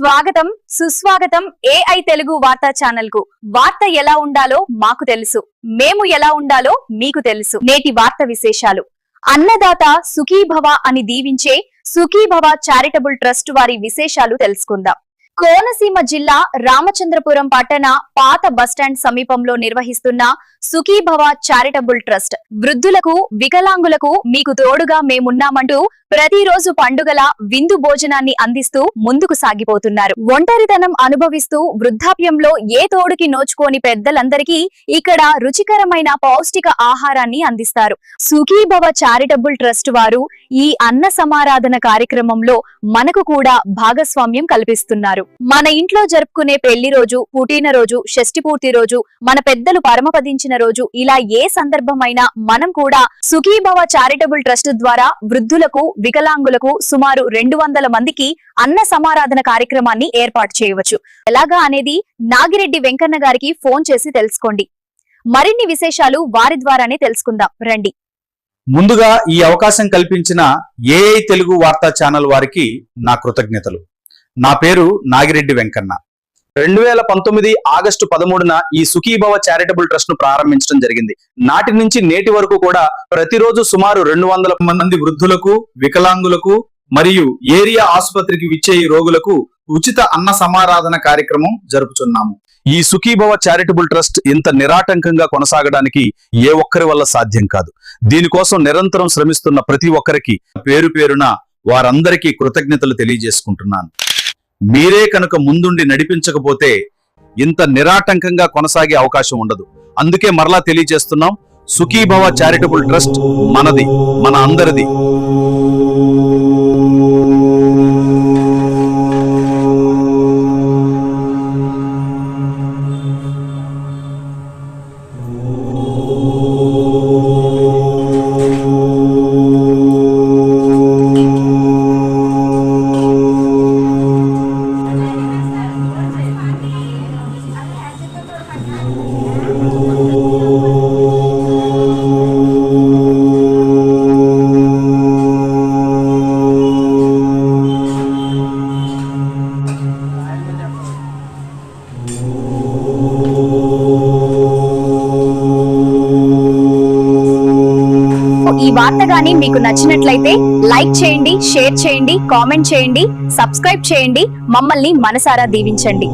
స్వాగతం సుస్వాగతం ఏఐ తెలుగు వార్తా ఛానల్కు వార్త ఎలా ఉండాలో మాకు తెలుసు. మేము ఎలా ఉండాలో మీకు తెలుసు. నేటి వార్త విశేషాలు. అన్నదాత సుఖీభవ అని దీవించే సుఖీభవ చారిటబుల్ ట్రస్ట్ వారి విశేషాలు తెలుసుకుందాం. కోనసీమ జిల్లా రామచంద్రపురం పట్టణ పాత బస్టాండ్ సమీపంలో నిర్వహిస్తున్న సుఖీభవ చారిటబుల్ ట్రస్ట్. వృద్ధులకు వికలాంగులకు మీకు తోడుగా మేమున్నామంటూ ప్రతిరోజు పండుగల విందు భోజనాన్ని అందిస్తూ ముందుకు సాగిపోతున్నారు. ఒంటరితనం అనుభవిస్తూ వృద్ధాప్యంలో ఏ తోడుకి నోచుకోని పెద్దలందరికీ ఇక్కడ రుచికరమైన పౌష్టిక ఆహారాన్ని అందిస్తారు. సుఖీభవ చారిటబుల్ ట్రస్ట్ వారు ఈ అన్న సమారాధన కార్యక్రమంలో మనకు కూడా భాగస్వామ్యం కల్పిస్తున్నారు. మన ఇంట్లో జరుపుకునే పెళ్ళి రోజు పుట్టినరోజు షష్టి పూర్తి రోజు మన పెద్దలు పరమపదించిన రోజు ఇలా ఏ సందర్భమైనా మనం కూడా సుఖీభవ చారిటబుల్ ట్రస్ట్ ద్వారా వృద్ధులకు వికలాంగులకు సుమారు రెండు వందల మందికి అన్న సమారాధన కార్యక్రమాన్ని ఏర్పాటు చేయవచ్చు. ఎలాగా అనేది నాగిరెడ్డి వెంకన్న గారికి ఫోన్ చేసి తెలుసుకోండి. మరిన్ని విశేషాలు వారి ద్వారానే తెలుసుకుందాం. రండి. ముందుగా ఈ అవకాశం కల్పించిన ఏఐ తెలుగు వార్తా ఛానల్ వారికి నా కృతజ్ఞతలు. నా పేరు నాగిరెడ్డి వెంకన్న. రెండు వేల పంతొమ్మిది ఆగస్టు పదమూడున ఈ సుఖీభవ చారిటబుల్ ట్రస్ట్ను ప్రారంభించడం జరిగింది. నాటి నుంచి నేటి వరకు కూడా ప్రతిరోజు సుమారు రెండు వందల మంది వృద్ధులకు వికలాంగులకు మరియు ఏరియా ఆసుపత్రికి విచ్చే ఈ రోగులకు ఉచిత అన్న సమారాధన కార్యక్రమం జరుపుచున్నాము. ఈ సుఖీభవ చారిటబుల్ ట్రస్ట్ ఇంత నిరాటంకంగా కొనసాగడానికి ఏ ఒక్కరి వల్ల సాధ్యం కాదు. దీనికోసం నిరంతరం శ్రమిస్తున్న ప్రతి ఒక్కరికి పేరు పేరున వారందరికీ కృతజ్ఞతలు తెలియజేసుకుంటున్నాను. మీరే కనుక ముందుండి నడిపించకపోతే ఇంత నిరాటంకంగా కొనసాగే అవకాశం ఉండదు. అందుకే మరలా తెలియజేస్తున్నాం సుఖీభవ చారిటబుల్ ట్రస్ట్ మనది మన అందరిది. ఈ వార్త గాని మీకు నచ్చినట్లయితే లైక్ చేయండి షేర్ చేయండి కామెంట్ చేయండి సబ్స్క్రైబ్ చేయండి మమ్మల్ని మనసారా దీవించండి.